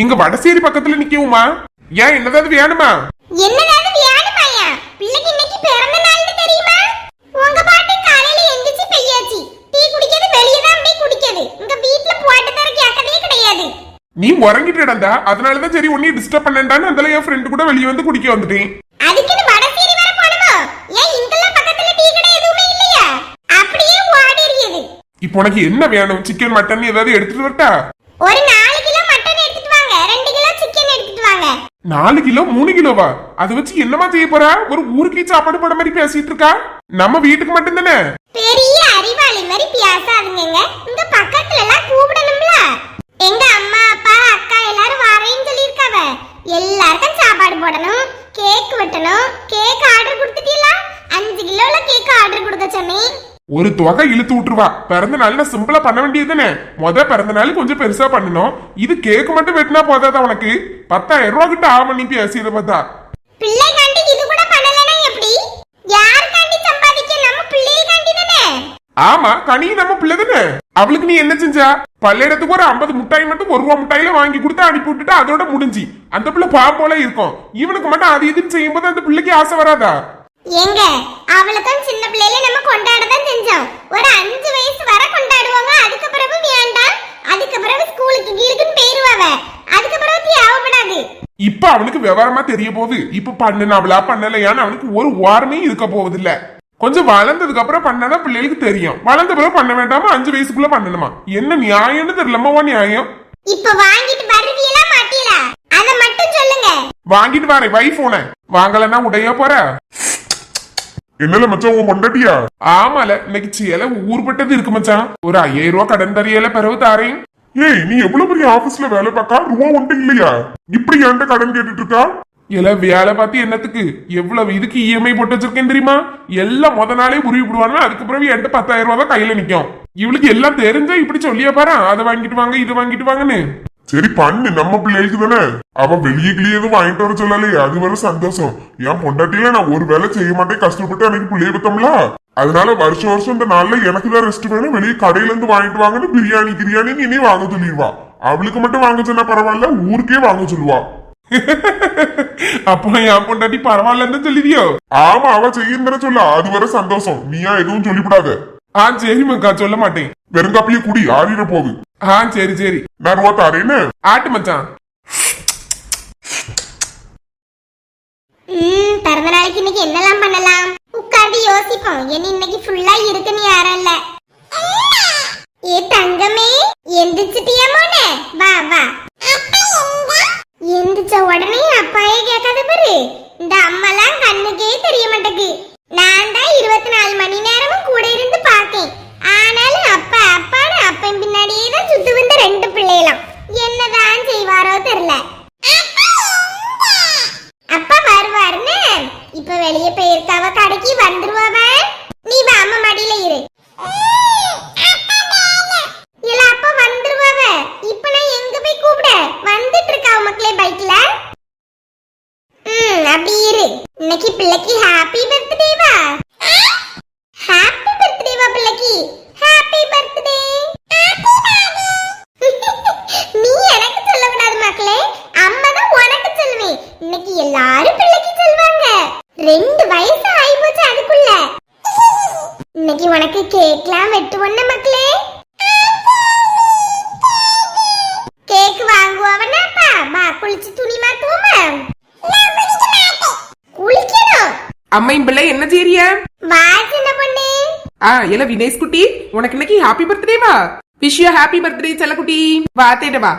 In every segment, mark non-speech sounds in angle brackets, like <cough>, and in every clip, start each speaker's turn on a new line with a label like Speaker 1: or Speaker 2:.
Speaker 1: இங்க வடசேரி பக்கத்துல நிக்கவுமா? ஏன் என்னதாவது வேணுமா?
Speaker 2: என்னதாவது வியாழமாயா பிள்ளைக்கு இன்னைக்கு பிறந்த நாள்னு தெரியுமா? உங்க பாட்டு காலையில எந்திரிச்சு பெய்யாச்சு டீ குடிக்கிறது வெளியே தான் போய் குடிக்கிறது. இங்க வீட்ல போட்டு தர கேட்கவே கிடையாது.
Speaker 1: நீ உறங்கிட்டு இடந்தா அதனாலதான் சரி உன்னைய டிஸ்டர்ப் பண்ணேன்டான்னு அதுல என் ஃப்ரெண்டு கூட வெளியே வந்து குடிக்க வந்துட்டேன்.
Speaker 2: அதுக்குன்னு வடசேரி வர போணுமோ? ஏன் இங்கெல்லாம் பக்கத்துல டீ கடை எதுவுமே இல்லையா? அப்படியே ஓடி எறியுது
Speaker 1: இப்போ உனக்கு என்ன வேணும்? சிக்கன் மட்டன் ஏதாவது எடுத்துட்டு வரட்டா?
Speaker 2: ஒரு நாலு கிலோ மட்டன் எடுத்துட்டு வாங்க ரெண்டு கிலோ சிக்கன் எடுத்துட்டு வாங்க
Speaker 1: நாலு கிலோ மூணு கிலோவா? அதை வச்சு என்னமா செய்ய போறா? ஒரு ஊருக்கே சாப்பாடு போட மாதிரி பேசிட்டு இருக்கா? நம்ம வீட்டுக்கு மட்டும் தானே
Speaker 2: பெரிய அறிவாளி மாதிரி பேசாதீங்க இங்க பக்கத்துல எல்லாம் கூப்பிடணும்ல. எங்க அம்மா அப்பா அக்கா எல்லாரும் வரேன்னு சொல்லியிருக்காவ எல்லாருக்கும் சாப்பாடு போடணும் கேக் வெட்டணும் கேக் ஆர்டர் கொடுத்துட்டீங்களா அஞ்சு கிலோல கேக் ஆர்டர் கொடுக்க சொன்னேன்
Speaker 1: ஒரு தொகை இழுத்து விட்டுருவா. பிறந்த நாள்ல சிம்பிளா பண்ண வேண்டியது தானே முத பிறந்த நாள் கொஞ்சம் பெருசா பண்ணணும். இது கேக் மட்டும் வெட்டினா போதாதா உனக்கு? பத்தாயிரம் ரூபா கிட்ட ஆகும் நீ பேசியதை பார்த்தா. ஆமா கனி நம்ம பிள்ளை தானே? அவளுக்கு நீ என்ன செஞ்சா? பள்ளியிடத்துக்கு ஒரு ஐம்பது முட்டாய் மட்டும் ஒரு ரூபா முட்டாயில வாங்கி கொடுத்து அனுப்பி விட்டுட்டு அதோட முடிஞ்சு. அந்த பிள்ளை பாம்போல இருக்கும். இவனுக்கு மட்டும் அது இதுன்னு செய்யும்போது அந்த பிள்ளைக்கு ஆசை வராதா?
Speaker 2: எங்க அவளுக்கும் சின்ன பிள்ளையில நம்ம கொண்டாட தான் செஞ்சோம். ஒரு அஞ்சு வயசு வரை கொண்டாடுவாங்க. அதுக்கு பிறகு வேண்டாம். அதுக்கு பிறகு ஸ்கூலுக்கு கீழுக்குன்னு போயிருவாவ. அதுக்கு பிறகு தேவைப்படாது.
Speaker 1: இப்ப அவனுக்கு விவரமா தெரிய போகுது. இப்ப பண்ணுனாவளா பண்ணலையான்னு அவனுக்கு ஒரு வாரமே இருக்க போகுது இல்ல கொஞ்சம் வளர்ந்ததுக்கு அப்புறம் பண்ணாதான் பிள்ளைகளுக்கு தெரியும். வளர்ந்த பிறகு பண்ண வேண்டாமா? அஞ்சு வயசுக்குள்ள பண்ணணுமா? என்ன நியாயம்னு தெரியலமா நியாயம்?
Speaker 2: இப்ப வாங்கிட்டு வருவீங்களா மாட்டீங்களா அத மட்டும் சொல்லுங்க.
Speaker 1: வாங்கிட்டு வரேன். வை போன வாங்கலன்னா உடைய போற?
Speaker 3: என்னல மச்சான் உன் பொண்டாட்டியா
Speaker 1: ஆமால இன்னைக்கு சேலை ஊர்பட்டது இருக்கு மச்சான். ஒரு ஐயாயிரம் ரூபாய் கடன் தரையில பிறகு தாரேன்.
Speaker 3: ஏய் நீ எவ்வளவு பெரிய ஆபீஸ்ல வேலை பார்க்கா ரூபா ஒன்றும் இல்லையா? இப்படி என்கிட்ட கடன் கேட்டுட்டு இருக்கா?
Speaker 1: இல்ல வேலை பார்த்து என்னத்துக்கு? எவ்வளவு இதுக்கு இஎம்ஐ போட்டு வச்சிருக்கேன் தெரியுமா? எல்லாம் முத நாளே உருவி விடுவாங்க அதுக்கு பிறகு என்கிட்ட பத்தாயிரம் ரூபாய் தான் கையில நிக்கும். இவளுக்கு எல்லாம் தெரிஞ்சா இப்படி சொல்லியா பாரு அதை வாங்கிட்டு வாங்க இது வாங்கிட்டு வாங்கன்னு.
Speaker 3: சரி பண்ணு. நம்ம பிள்ளைகளுக்கு தானே. அவ வெளியே கிளியே எதுவும் வாங்கிட்டு வர சொல்லலையே. அது வர சந்தோஷம். என் பொண்டாட்டியில நான் ஒரு வேலை செய்ய மாட்டேன். கஷ்டப்பட்டு அன்னைக்கு பிள்ளைய பத்தோம்ல? அதனால வருஷம் வருஷம் இந்த நாள்ல எனக்கு தான் ரெஸ்ட் வேணும். வெளியே கடையில இருந்து வாங்கிட்டு வாங்கன்னு பிரியாணி கிரியாணின்னு இனி வாங்க சொல்லிடுவா. அவளுக்கு மட்டும் வாங்க சொன்னா பரவாயில்ல ஊருக்கே வாங்க சொல்லுவா. <laughs>
Speaker 1: அப்போ என் பொண்டாட்டி பரவாயில்லன்னு சொல்லிதியோ
Speaker 3: ஆமா அவ செய்யுன்னு சொல்ல அது வர சந்தோஷம். நீயா எதுவும் சொல்லிவிடாத.
Speaker 1: ஆ சரி மக்கா சொல்ல மாட்டேன்.
Speaker 3: வெறுங்காப்பிய குடி ஆறிட போகுது.
Speaker 1: ஆ சரி சரி.
Speaker 3: நான் ரூபா தாரேன்னு
Speaker 1: ஆட்டு மச்சான்.
Speaker 2: ம் பிறந்த நாளைக்கு இன்னைக்கு என்னெல்லாம் பண்ணலாம்? உட்கார்ந்து யோசிப்போம். என்ன இன்னைக்கு ஃபுல்லா இருக்குன்னு யாரும் இல்ல ஏ தங்கமே எந்திரிச்சிட்டியா மோனே? வா வா. எந்திரிச்ச உடனே அப்பாயே கேட்காத பாரு. இந்த அம்மாலாம் கண்ணுக்கே தெரிய மாட்டேங்குது. நான் தான் இருபத்தி நாலு மணி நேரமும் கூட இருந்து பார்த்தேன். ஆனாலும் அப்பா அப்பான்னு அப்பன் பின்னாடியே தான் சுத்து வந்த ரெண்டு பிள்ளைகளாம் என்னதான் செய்வாரோ தெரியல அப்பா வருவாருன்னு இப்ப வெளியே போயிருக்காவ கடைக்கு வந்துருவாவ நீ வா அம்மா மடியில இரு இல்ல அப்பா வந்துருவாவ இப்ப நான் எங்க போய் கூப்பிட வந்துட்டு இருக்காவ மக்களே பைக்ல ம் அப்படி இரு இன்னைக்கு பிள்ளைக்கு ஹாப்பி பர்த்டேவா ஹாப்பி பர்த்டேவா பிள்ளைக்கு ஹாப்பி பர்த்டே நீ எனக்கு சொல்லக்கூடாது மக்களே அம்மா தான் உனக்கு சொல்லுவேன் இன்னைக்கு எல்லாரும் பிள்ளைக்கு சொல்லுவாங்க ரெண்டு வயசு ஆயிப்போச்சு அதுக்குள்ள இன்னைக்கு உனக்கு கேக்லாம் வெட்டுவோன்னு மக்களே. கேக் வாங்குவவனாப்பா வா குளிச்சு துணி மாத்துவோமா? குளிக்கணும்.
Speaker 4: அம்மையும் பிள்ளை என்ன செய்றிய
Speaker 2: வா சின்ன பொண்ணு.
Speaker 4: ஆ இல்ல வினேஷ் குட்டி உனக்கு இன்னைக்கு ஹாப்பி பர்த்டேவா விஷ் யூ ஹாப்பி பர்த்டே செல்லக்குட்டி வா தேட வா.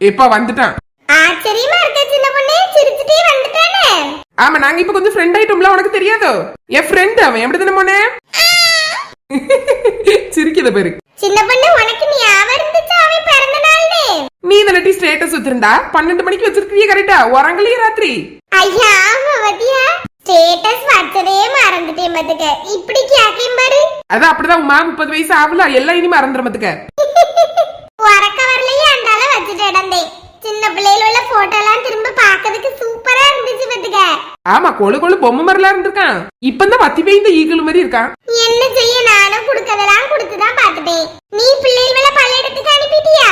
Speaker 4: எப்பா வந்துட்டான்.
Speaker 2: ஆச்சரியமா இருக்க. பொண்ணு சிரிச்சுட்டே வந்துட்டானே.
Speaker 4: ஆமா நாங்க இப்ப கொஞ்சம் ஃப்ரெண்ட் ஆயிட்டோம்ல உனக்கு தெரியாதோ? என் ஃப்ரெண்ட் அவன் எப்படி தானே போனே சிரிக்கத பேரு.
Speaker 2: சின்ன பொண்ணு உனக்கு ஞாபகம் இருந்துச்சு? அவன் பிறந்த நாள்னு
Speaker 4: நீ தானட்டி ஸ்டேட்டஸ் வச்சிருந்தா? பன்னெண்டு மணிக்கு வச்சிருக்கீங்க கரெக்டா உறங்கலையே ராத்திரி.
Speaker 2: ஐயா ஆமா ஸ்டேட்டஸ் வச்சதே மறந்துட்டேன் பாத்துக்க. இப்படி கேக்கையும் பாரு.
Speaker 4: அதான் அப்படிதான் உமா முப்பது வயசு ஆகல எல்லாம் இனி மறந்துடுமத்துக்க
Speaker 2: உறக்க வரலையே அந்தால வச்சுட்டு இடந்தேன் சின்ன பிள்ளையில உள்ள போட்டோ எல்லாம் திரும்ப பார்க்கிறதுக்கு சூப்பரா இருந்துச்சு பாத்துக்க
Speaker 4: ஆமா கொழு கொழு பொம்மை மாதிரிலாம் இருந்திருக்கான். இப்பதான் வத்தி பெய்ந்த ஈகிள் மாதிரி இருக்கான்.
Speaker 2: என்ன செய்ய நானும் குடுக்கறதெல்லாம் கொடுத்துதான் பாத்துட்டேன் நீ பிள்ளைகள பள்ளியிடத்துக்கு அனுப்பிட்டியா?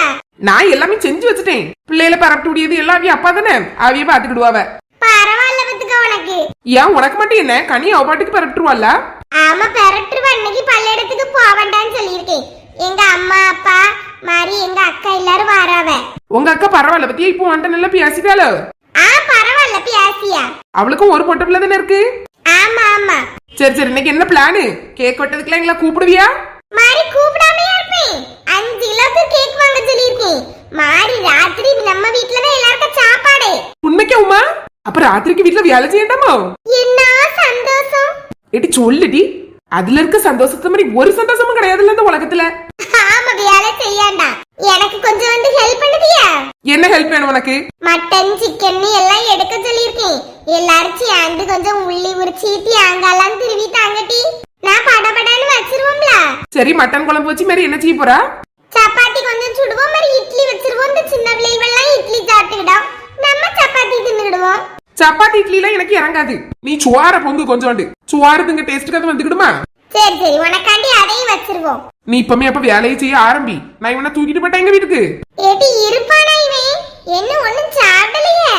Speaker 1: நான் எல்லாமே செஞ்சு வச்சுட்டேன். பிள்ளைகளை பரப்பிட்டு எல்லாம் அவிய அப்பா தானே? அவிய பாத்துக்கிடுவாவ
Speaker 2: பரவாயில்ல பத்துக்க உனக்கு.
Speaker 1: ஏன் உனக்கு மட்டும் என்ன? கனி அவ பாட்டுக்கு பரப்பிட்டுருவாள்ல?
Speaker 2: ஆமா பெரட்டுருவ அன்னைக்கு பள்ளியிடத்துக்கு போவேண்டான்னு சொல்லியிருக்கேன். எங்க அம்மா அப்பா மாதிரி எங்க அக்கா எல்லாரும் வராவ.
Speaker 1: உங்க அக்கா பரவாயில்ல பத்தியா? இப்போ வந்துட்டு நல்லா பேசிட்டாளோ? அவளுக்கும் ஒரு பொட்டை பிள்ளை தானே இருக்கு?
Speaker 2: ஆமா ஆமா.
Speaker 1: சரி சரி இன்னைக்கு என்ன பிளானு கேக் வெட்டதுக்குலாம் எங்களை கூப்பிடுவியா?
Speaker 2: மாறி கூப்பிடாமையா இருப்பேன். அஞ்சு கிலோக்கு கேக் வாங்க சொல்லியிருக்கேன். மாறி ராத்திரி நம்ம வீட்டுல தான் எல்லாருக்கும் சாப்பாடு.
Speaker 1: உண்மைக்கா உமா? அப்ப ராத்திரிக்கு வீட்டுல வேலை செய்யண்டாமோ?
Speaker 2: என்ன சந்தோஷம்?
Speaker 1: ஏட்டி சொல்லுடி. அதுல இருக்க சந்தோஷத்தை மாதிரி ஒரு சந்தோஷமும் கிடையாதுல்ல இந்த உலகத்துல.
Speaker 2: செய்யாண்டா. எனக்கு கொஞ்சம் வந்து ஹெல்ப் பண்ணுதியா
Speaker 1: என்ன ஹெல்ப் வேணும் உனக்கு?
Speaker 2: மட்டன் சிக்கன் எல்லாம் எடுக்க சொல்லியிருக்கேன். எல்லாரும் சேர்ந்து கொஞ்சம் உள்ளி உரிச்சி தேங்காய்லாம் திருவி தாங்கட்டி. நான் படபடன்னு வச்சிருவோம்ல.
Speaker 1: சரி மட்டன் குழம்பு வச்சு மாதிரி என்ன செய்ய போறா?
Speaker 2: சப்பாத்தி கொஞ்சம் சுடுவோம் மாதிரி இட்லி வச்சிருவோம். இந்த சின்ன பிள்ளைகள்லாம் இட்லி சாப்பிட்டுக்கிட்டோம். நம்ம சப்பாத்தி தின்னுக்கிடுவோம்.
Speaker 1: சப்பாத்தி இட்லி எல்லாம் எனக்கு இறங்காது. நீ சுவார பொங்கு கொஞ்சோண்டு. சுவாரு திங்க டேஸ்ட்டுக்கு அது வந்துக்கிடுமா?
Speaker 2: சரி சரி. உனக்காண்டி அதையும் வச்சிருவோம்
Speaker 1: நீ இப்பமே அப்ப வேலையை செய்ய ஆரம்பி. நான் இவனை தூக்கிட்டு போயிட்டேன் எங்க வீட்டுக்கு.
Speaker 2: ஏடி இருப்பானா இவன்? என்ன ஒண்ணும் சாப்பிடலையே?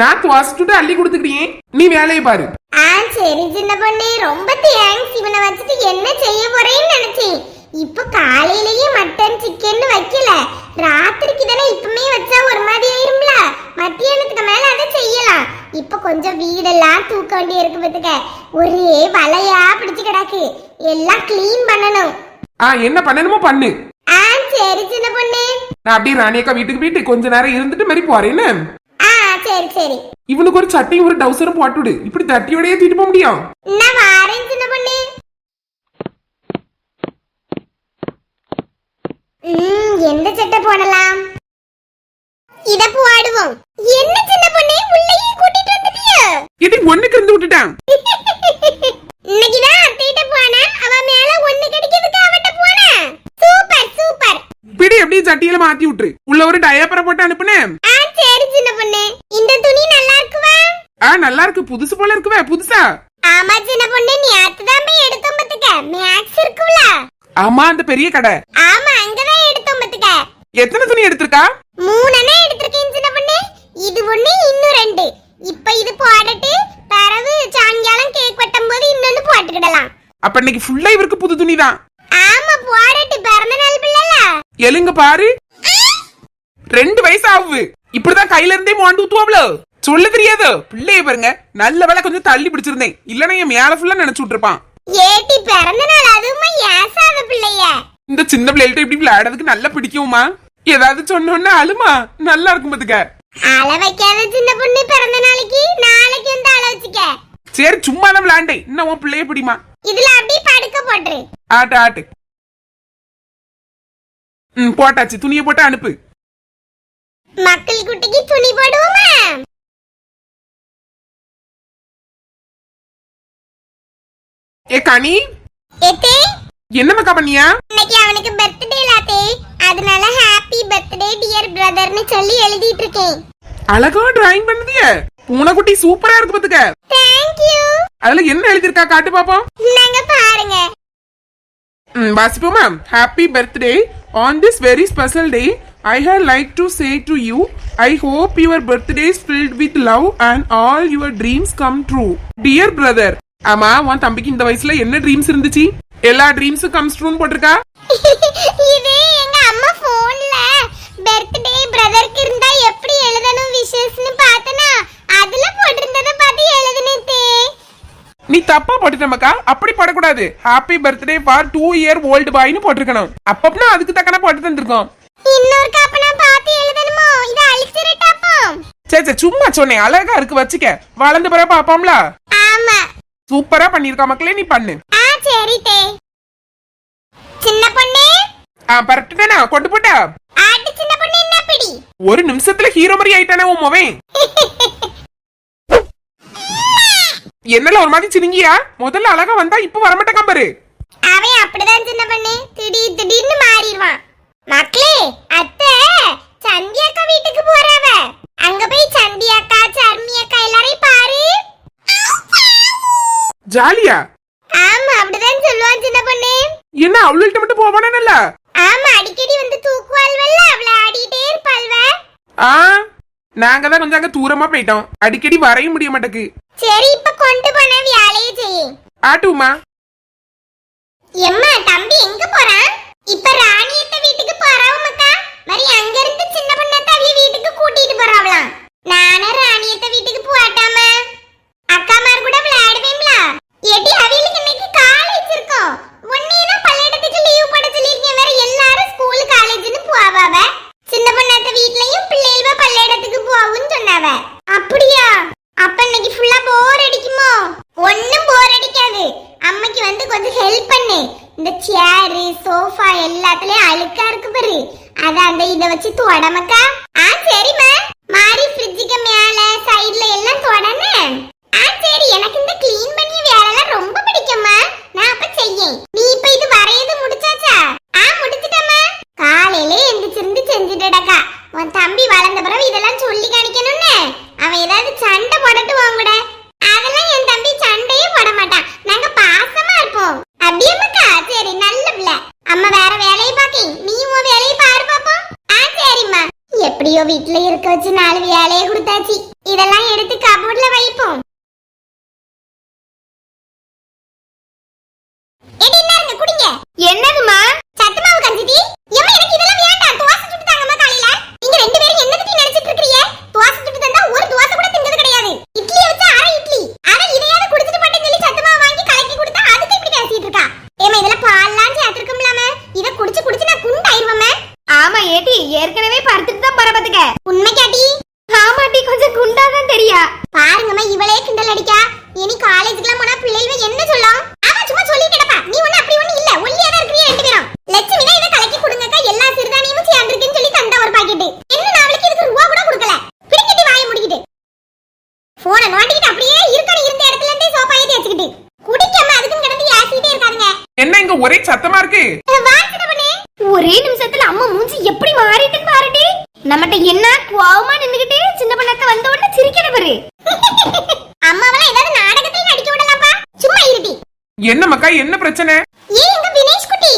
Speaker 1: நான் துவாசிட்டு அள்ளி கொடுத்துக்கிறேன் நீ வேலையை பாரு.
Speaker 2: ஆ சரி சின்ன பொண்ணு. ரொம்ப தேங்க்ஸ் இவனை வச்சுட்டு என்ன செய்ய போறேன்னு நினைச்சேன். இப்ப காலையிலேயே மட்டன் சிக்கன் வைக்கல. ராத்திரிக்கு தானே இப்பமே வச்சா ஒரு மாதிரி ஆயிரும்ல. மத்தியானத்துக்கு மேல அதை செய்யலாம். இப்ப கொஞ்சம் வீடெல்லாம் தூக்க வேண்டி இருக்கு பத்துக்க ஒரே வலையா பிடிச்சு கிடக்கு. எல்லாம் க்ளீன் பண்ணணும்.
Speaker 1: ஆ என்ன பண்ணணுமோ பண்ணு.
Speaker 2: ஆ சரி சின்ன பொண்ணு.
Speaker 1: நான் அப்படியே ராணியக்கா வீட்டுக்கு போயிட்டு கொஞ்ச நேரம் இருந்துட்டு மாதிரி போறேன்னு
Speaker 2: ஆ சரி சரி.
Speaker 1: இவனுக்கு ஒரு சட்டையும் ஒரு டவுசரும் போட்டுவிடு இப்படி தட்டியோடயே தூக்கிட்டு போக முடியும்.
Speaker 2: நான் வாரேன் சின்ன பொண்ணு. ம், எந்த சட்டை போடலாம்? இத போடுவோம். என்ன சின்ன பொண்ணு? உள்ளேயே கூட்டிட்டு வந்துட்டியா.
Speaker 1: இது ஒண்ணுக்கு இருந்து விட்டுட்டான். <laughs>
Speaker 2: இன்னைக்கு தான் அத்தைட்ட போனேன் அவ மேல ஒண்ணு கிடைக்கிறதுக்கு அவட்ட போனேன் சூப்பர் சூப்பர்
Speaker 1: பிடி சட்டியில மாத்தி விட்டுரு. உள்ள ஒரு டயப்பரை போட்டு அனுப்புனேன்
Speaker 2: ஆ சரி சின்ன பொண்ணு. இந்த துணி நல்லா இருக்குவா?
Speaker 1: ஆ நல்லா இருக்கு. புதுசு போல இருக்குவே. புதுசா?
Speaker 2: ஆமா சின்ன பொண்ணு. நேத்து தான் போய் எடுத்தோம் பத்துக்க மேக்ஸ் இருக்குல்ல?
Speaker 1: ஆமா அந்த பெரிய கடை.
Speaker 2: ஆமா அங்கதான் எடுத்தோம் பத்துக்க
Speaker 1: எத்தனை துணி எடுத்திருக்கா?
Speaker 2: மூணனே எடுத்திருக்கேன் சின்ன பொண்ணு. இது ஒண்ணு இன்னும் ரெண்டு. இப்ப இது போடட்டு பிறகு சாயங்காலம் கேக் வெட்டும் போது இன்னொன்னு போட்டுக்கிடலாம்.
Speaker 1: அப்ப இன்னைக்கு ஃபுல்லா இவருக்கு புது துணி தான்
Speaker 2: ஆமா போடட்டு.
Speaker 1: எலுங்க பாரு. ரெண்டு வயசு ஆகுது இப்படிதான் கையில இருந்தே மாண்டு ஊத்துவாப்ல. சொல்ல தெரியாதோ. பிள்ளைய பாருங்க. நல்ல வேலை கொஞ்சம் தள்ளி பிடிச்சிருந்தேன். இல்லன்னா என் மேல ஃபுல்லா நினைச்சு விட்டுருப்பான்.
Speaker 2: ஏட்டி பிறந்த நாள் அதுவுமா ஏசாத பிள்ளைய.
Speaker 1: இந்த சின்ன பிள்ளைகள்ட்ட இப்படி விளையாடுறதுக்கு நல்லா பிடிக்குமா ஏதாவது சொன்னோன்னா அழுமா? நல்லா இருக்கும் பாத்துக்க.
Speaker 2: வைக்காத சின்ன பொண்ணு பிறந்த நாளைக்கு நாளைக்கு வந்து வச்சுக்க.
Speaker 1: சரி சும்மா தான் விளையாண்டேன். இன்னும் உன் பிள்ளைய பிடிமா
Speaker 2: இதுல அப்படியே படுக்க போட்டுரு.
Speaker 1: ஆட்டு ஆட்டு. ம் போட்டாச்சு. துணியை போட்டு அனுப்பு.
Speaker 2: மக்கள் குட்டிக்கு துணி போடுவோமா?
Speaker 1: ஏ கனி?
Speaker 2: எத்தே?
Speaker 1: என்னமாக்கா பண்ணியா?
Speaker 2: இன்னைக்கு அவனுக்கு பர்த்டே லாத்தே அதனால ஹாப்பி பர்த்டே டியர் பிரதர்னு சொல்லி எழுதிட்டு இருக்கேன்.
Speaker 1: அழகா டிராயிங் பண்ணுதிய பூனைக்குட்டி சூப்பரா இருக்கு பாத்துக்க
Speaker 2: தேங்க் யூ
Speaker 1: அதுல என்ன எழுதிருக்கா காட்டு பாப்போம்.
Speaker 2: நாங்க பாருங்க.
Speaker 1: ம், வாசிப்போமா? Happy birthday on this very special day I had like to say to you I hope your birthday is filled with love and all your dreams come true dear brother ஆமா உன் தம்பிக்கு இந்த வயசுல என்ன ட்ரீம்ஸ் இருந்துச்சு? எல்லா ட்ரீம்ஸும் comes ட்ரூன்னு போட்டிருக்கா? <laughs>
Speaker 2: இது எங்க அம்மா போன்ல பர்த்டே பிரதருக்கு இருந்தா எப்படி எழுதணும் விஷஸ்னு பார்த்தனா அதுல போட்டிருந்தத பார்த்து எழுதுனேத்தே.
Speaker 1: நீ தப்பா போட்டுட்டமக்கா அப்படி போடக்கூடாது. Happy birthday for two year old பாய்னு போட்டிருக்கணும். அப்பப்பனா அதுக்கு தக்கன போட்டு தந்திருக்கோம்.
Speaker 2: இன்னொரு காப்ப நான் பார்த்து எழுதணுமோ? இத
Speaker 1: சும்மா சொன்னேன். அழகா இருக்கு வச்சுக்க. வளர்ந்து பிற பாப்பாம்ல
Speaker 2: ஆமா.
Speaker 1: சூப்பரா பண்ணிருக்கா மக்களே நீ பண்ணு.
Speaker 2: ஆ சரி தே. சின்ன பொண்ணு?
Speaker 1: ஆ பரட்டுட்டேனா? கொண்டு போட்டா.
Speaker 2: ஆட்டு சின்ன பொண்ணு என்ன பிடி?
Speaker 1: ஒரு நிமிஷத்துல ஹீரோ மாதிரி ஆயிட்டானே உன் மவன். <laughs> என்னல ஒரு மாதிரி சிரிங்கியா முதல்ல அழகா வந்தா இப்ப வரமாட்டேக்கான் பாரு.
Speaker 2: அவன் அப்படிதான் சின்ன பொண்ணு. திடீர் திடீர்னு மாறிடுவான். மக்களே அத்தை சந்தி அக்கா வீட்டுக்கு போறாவ அங்க போய் சந்தி அக்கா சர்மி அக்கா எல்லாரையும் பாரு.
Speaker 1: ஜாலியா?
Speaker 2: ஆமா அப்படிதான் சொல்லுவான் சின்ன பொண்ணு.
Speaker 1: என்ன அவள்கிட்ட மட்டும் போவானல்ல
Speaker 2: ஆமா அடிக்கடி வந்து தூக்குவாள்வல்ல அவள ஆடிட்டே இருப்பாள்வ.
Speaker 1: ஆ நாங்க தான் கொஞ்சம் அங்க தூரமா போயிட்டோம். அடிக்கடி வரைய முடிய மாட்டேக்கு.
Speaker 2: சரி இப்ப கொண்டு போன வேலையை செய்ய.
Speaker 1: ஆட்டுமா?
Speaker 2: எம்மா தம்பி எங்க போறான்? இப்ப ராணியத்த வீட்டுக்கு போறாவும் மக்கா? மாதிரி அங்க இருந்து சின்ன பொண்ணத்த அவிய வீட்டுக்கு கூட்டிட்டு போறாவலாம் நானும் ராணியத்த வீட்டுக்கு போட்டாமா அக்காமார் கூட விளையாடுவேம்ல. எடி அவியலுக்கு இன்னைக்கு காலேஜ் இருக்கும் ஒன்னேனா பள்ளியிடத்துக்கு லீவ் போட சொல்லிருக்கேன் வேற. எல்லாரும் ஸ்கூல் காலேஜ்னு போவாவ சின்ன பொண்ணாத்த வீட்லயும் பிள்ளைகள பள்ளியிடத்துக்கு போவுன்னு சொன்னாவ. அப்படியா? அப்ப இன்னைக்கு ஃபுல்லா போர் அடிக்குமோ? ஒன்னும் போர் அடிக்காது. அம்மைக்கு வந்து கொஞ்சம் ஹெல்ப் பண்ணு. இந்த சேரு சோஃபா எல்லாத்துலயும் அழுக்கா இருக்கு பாரு. அத அந்த இத வச்சு தொடமக்கா. ஆ சரிம்மா. மாறி ஃப்ரிட்ஜுக்கு மேல சைடுல எல்லாம் தொடனே. ஆ சரி. எனக்கு இந்த க்ளீன் பண்ணி வேலை ரொம்ப பிடிக்கும்மா. நான் அப்ப செய்யேன். நீ இப்ப இது வரையது முடிச்சாச்சா ஆ முடிச்சிட்டம்மா காலையில எந்திரிச்சிருந்து செஞ்சுட்டடக்கா உன் தம்பி வளர்ந்த பிறகு இதெல்லாம் சொல்லி காணிக்கணும்னு அவன் ஏதாவது சண்டை போடட்டு வாங்கட அதெல்லாம் என் தம்பி சண்டையே போட மாட்டான் நாங்க பாசமா இருப்போம் அப்படியே மக்கா சரி நல்ல பிள்ளை அம்மா வேற வேலையை பாக்கி நீ உன் வேலையை பாரு பாப்போம் ஆ சரிம்மா எப்படியோ வீட்டுல இருக்க வச்சு நாலு வேலையை கொடுத்தாச்சு இதெல்லாம் எடுத்து கபோர்ட்ல வைப்போம் எடி இந்தாருங்க குடிங்க என்னதுமா சத்து மாவு கஞ்சிடி எம்மா எனக்கு இதெல்லாம் வேண்டாம் தோசை சுட்டு தாங்கம்மா காலையில நீங்க ரெண்டு பேரும் என்ன பத்தி நினைச்சிட்டு இருக்கீங்க தோசை சுட்டு தந்தா ஒரு தோசை கூட திங்கிறது கிடையாது இட்லி வச்சா அரை இட்லி அத இதையாவது குடிச்சிட்டு போட்டேன்னு சொல்லி சத்து மாவு வாங்கி கலக்கி கொடுத்தா அதுக்கு இப்படி பேசிட்டு இருக்கா ஏமா இதெல்லாம் பால்லாம் சேர்த்திருக்கும்லாம இத குடிச்சு குடிச்சு நான் குண்டாயிருவேமே
Speaker 5: ஆமா ஏடி ஏற்கனவே படுத்துட்டு தான் போற பாத்துக்க
Speaker 2: உண்மைக்காட்டி
Speaker 5: ஆமாட்டி கொஞ்சம் குண்டா தான் தெரியா
Speaker 2: பாருங்கம்மா இவளே கிண்டல் அடிக்கா இனி காலேஜுக்குலாம் போனா பிள்ளைகள் என்ன சொல்லும் அவன் சும்மா சொல்லிட்டு கிடப்பா நீ ஒண்ணு அப்படி ஒண்ணு இல்ல ஒல்லியா தான் இருக்கிறீங்க ரெண்டு பேரும் லட்சுமி தான் இதை கலக்கி கொடுங்கக்கா எல்லா சிறுதானியமும் சேர்ந்துருக்குன்னு சொல்லி தந்தா ஒரு பாக்கெட் என்ன நாளைக்கு இதுக்கு ரூபா கூட கொடுக்கல பிடிக்கிட்டு வாய முடிக்கிட்டு நோண்டிக்கிட்டு அப்படியே இருக்கணும் இருந்த இடத்துல இருந்தே சோப்பாயை தேய்ச்சிக்கிட்டு குடிக்காம அதுக்கும் கிடந்து ஏசிட்டே இருக்காதுங்க.
Speaker 1: என்ன இங்க ஒரே சத்தமா இருக்கு?
Speaker 2: பண்ணே
Speaker 5: ஒரே நிமிஷத்துல அம்மா மூஞ்சி எப்படி மாறிட்டுன்னு பாருடி. நம்மகிட்ட என்ன கோவமா நின்னுகிட்டு சின்ன பண்ணாக்க வந்த உடனே சிரிக்கிற பாரு.
Speaker 2: அம்மாவெல்லாம் ஏதாவது நாடகத்தில் நடிக்க விடலாம்ப்பா. சும்மா இருட்டி
Speaker 1: என்ன மக்கா என்ன பிரச்சனை?
Speaker 2: ஏன் எங்க வினேஷ் குட்டி?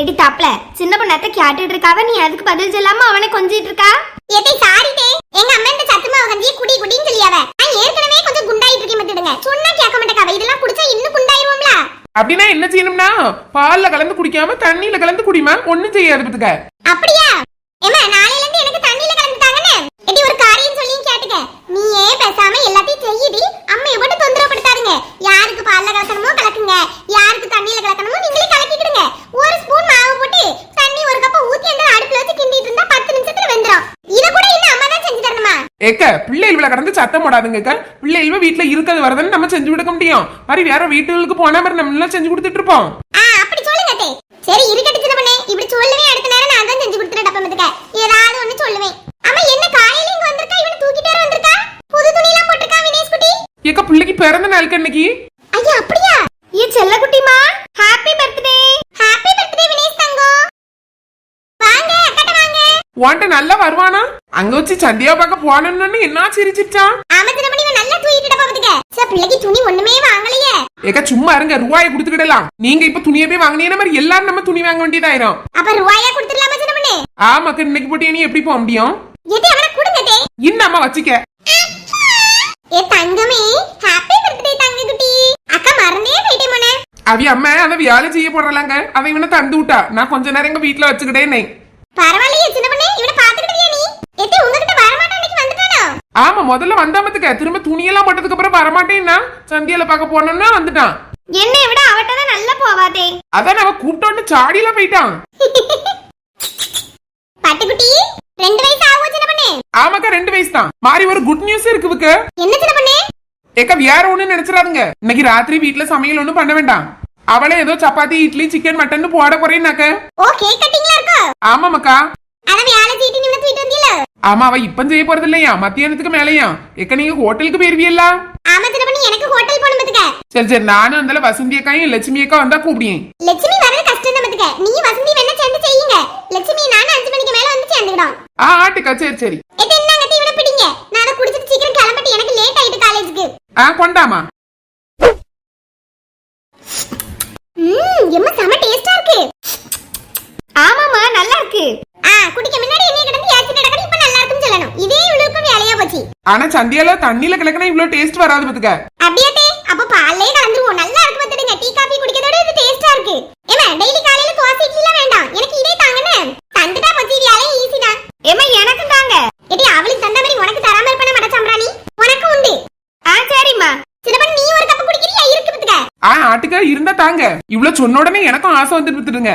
Speaker 5: எடி தாப்ல சின்ன பண்ணாத்த கேட்டுட்டு இருக்காவ நீ அதுக்கு பதில் சொல்லாம அவனை கொஞ்சிட்டு இருக்கா?
Speaker 2: ஏத்தை சாரிட்டே எங்க அம்மா இந்த சத்து மாவு கஞ்சி குடி குடின்னு
Speaker 1: அப்படின்னா என்ன செய்யணும்னா? பால்ல கலந்து குடிக்காம தண்ணியில கலந்து குடிமா ஒண்ணும் செய்யாது பத்துக்க.
Speaker 2: அப்படியா? ஏமா நாளையில இருந்து எனக்கு தண்ணியில கலந்துட்டாங்கன்னு. எடி ஒரு காரியம் சொல்லி கேட்டுக்க. நீயே பேசாம எல்லாத்தையும் செய்யுடி. அம்மைய போட்டு தொந்தரவுப்படுத்தாதுங்க. யாருக்கு பால்ல கலக்கணுமோ கலக்குங்க. யாருக்கு தண்ணியில கலக்கணுமோ நீங்களே கலக்கிக்கிடுங்க. ஒரு ஸ்பூன் மாவு போட்டு தண்ணி ஒரு கப் ஊத்தி அந்த அடுப்புல வச்சு கிண்டிட்டு இருந்தா பத்து நிமிஷத்துல வெந்துரும். இத கூட இன்னும் செஞ்சு தரணுமா
Speaker 1: ஏக்க பிள்ளைகள கடந்து சத்தம் போடாதுங்க பிள்ளைகள் வீட்டுல இருக்கிறது வரதுன்னு நம்ம செஞ்சு கொடுக்க முடியும். மாதிரி வேற வீட்டுகளுக்கு போன மாதிரி நம்ம எல்லாம் செஞ்சு கொடுத்துட்டு இருப்போம்.
Speaker 2: அப்படி சொல்லுங்க சரி இருக்கட்டும் சின்ன பண்ணே. இப்படி சொல்லவே அடுத்த நேரம் நான் தான் செஞ்சு கொடுத்துறேன் டப்பா மத்துக்க ஏதாவது ஒண்ணு சொல்லுவேன். அம்மா என்ன காலையில இங்க வந்திருக்கா? இவனை தூக்கிட்டே வந்திருக்கா? புது துணி எல்லாம் போட்டிருக்கா வினேஷ் குட்டி?
Speaker 1: ஏக்க பிள்ளைக்கு பிறந்த நாளுக்கு அன்னைக்கு
Speaker 2: ஐயா அப்படியா?
Speaker 5: ஏ செல்ல குட்டிமா happy birthday
Speaker 2: happy birthday Vinesh தங்கம். வாங்க அக்கட்ட வாங்க.
Speaker 1: உன்ட்ட நல்லா வருவானா? அங்க வச்சு சந்தியா பார்க்க போனோம்னு என்ன சிரிச்சிட்டான்
Speaker 2: பிள்ளைக்கு துணி ஒண்ணுமே வாங்கலையே.
Speaker 1: ஏக்க சும்மா இருங்க ரூபாயை கொடுத்துக்கிடலாம் நீங்க இப்ப துணியை போய் வாங்கினீங்கன்னா மாதிரி எல்லாரும் நம்ம துணி வாங்க வேண்டியதாயிரும்.
Speaker 2: அப்ப ரூபாயா கொடுத்துடலாமா சின்ன பண்ணே
Speaker 1: ஆமாக்க இன்னைக்கு போட்டு நீ எப்படி போக முடியும்?
Speaker 2: எது அவனை கொடுங்க அத்தை
Speaker 1: இன்னமா வச்சுக்க.
Speaker 2: ஏ தங்கமே ஹாப்பி பர்த்டே தங்க குட்டி. அக்கா மறந்தே போயிட்டே மோனே.
Speaker 1: அவி அம்மா அதை வேலை செய்ய போடுறாங்க அதை இவனை தந்து விட்டா. நான் கொஞ்ச நேரம் எங்க வீட்டுல வச்சுக்கிட்டேனே.
Speaker 2: பரவாயில்லையே சின்ன பண்ணே இவனை நீ எத்தி உங்ககிட்ட அன்னைக்கு வந்துட்டானோ?
Speaker 1: ஆமா முதல்ல வந்தாமத்துக்க. திரும்ப துணியெல்லாம் போட்டதுக்கு அப்புறம் வரமாட்டேன்னா சந்தியால பார்க்க போனோம்னா வந்துட்டான்.
Speaker 5: என்னை விட அவட்ட தான் நல்லா போவாதே.
Speaker 1: அதான் அவ கூப்பிட்டோன்னு சாடியில போயிட்டான்.
Speaker 2: பட்டுக்குட்டி ரெண்டு வயசு ஆகும் சின்ன பண்ணே.
Speaker 1: ஆமாக்கா ரெண்டு வயசு தான். மாறி ஒரு குட் நியூஸ் இருக்குவுக்கு
Speaker 2: என்ன சின்ன பண்ணே?
Speaker 1: ஏக்கா வேற ஒண்ணு நினைச்சிடாதுங்க. இன்னைக்கு ராத்திரி வீட்டுல சமையல் ஒண்ணும் பண்ண வேண்டாம். அவளே ஏதோ சப்பாத்தி இட்லி சிக்கன் மட்டன் போட போறேன்னாக்க.
Speaker 2: ஓ கேக் கட்டிங்களா இருக்கோ?
Speaker 1: ஆமாமாக்கா ஆமா அவ இப்ப செய்ய போறது இல்லையா மத்தியானத்துக்கு மேலையா? ஏக்க நீங்க ஹோட்டலுக்கு போயிருவியல்ல?
Speaker 2: ஆமா எனக்கு ஹோட்டல் போணும் பத்துக்க.
Speaker 1: சரி சரி நானும் அந்த வசந்தி அக்காயும் லட்சுமி அக்கா வந்தா கூப்பிடியேன்
Speaker 2: லட்சுமி வரது கஷ்டம் தான் நீ வசந்தி வேணா சேர்ந்து செய்யுங்க. லட்சுமி நானும் அஞ்சு மணிக்கு மேல வந்து சேர்ந்துக்கிடும்.
Speaker 1: ஆ ஆட்டுக்கா சரி சரி.
Speaker 2: எது என்னங்க தீவிர பிடிங்க? நான் குடிச்சிட்டு சீக்கிரம் கிளம்பிட்டு எனக்கு லேட் ஆயிட்டு காலேஜுக்கு.
Speaker 1: ஆ கொண்டாமா?
Speaker 2: ம் எம்மா செம டேஸ்டா இருக்கு. குடிக்க முன்னாடி என்ன கிடந்து ஏத்தி நடக்கணும் இப்ப நல்லா இருக்குன்னு சொல்லணும். இதே இவளுக்கும் வேலையா போச்சு.
Speaker 1: ஆனா சந்தியால தண்ணில கலக்கினா இவ்ளோ டேஸ்ட் வராது பாத்துக்க.
Speaker 2: அப்படியே அப்ப பால்லயே கலந்துருவோம். நல்லா இருக்கு பாத்துடுங்க டீ காபி இது டேஸ்டா இருக்கு. ஏமா டெய்லி காலையில தோசை இட்லிலாம் வேண்டாம். எனக்கு இதே தாங்கனே தந்துட்டா பத்தி வேலையே ஈஸி தான்.
Speaker 5: ஏமா தாங்க.
Speaker 2: எடி அவளுக்கு தந்த உனக்கு தராம இருப்பனா மட சாம்ராணி உனக்கு உண்டு.
Speaker 5: சரிம்மா.
Speaker 2: சின்னப்பன் நீ ஒரு கப் குடிக்கிறியா? இருக்கு பாத்துக்க.
Speaker 1: ஆ ஆட்டுக்கா இருந்தா தாங்க. இவ்ளோ சொன்ன எனக்கும் ஆசை வந்து பாத்துடுங்க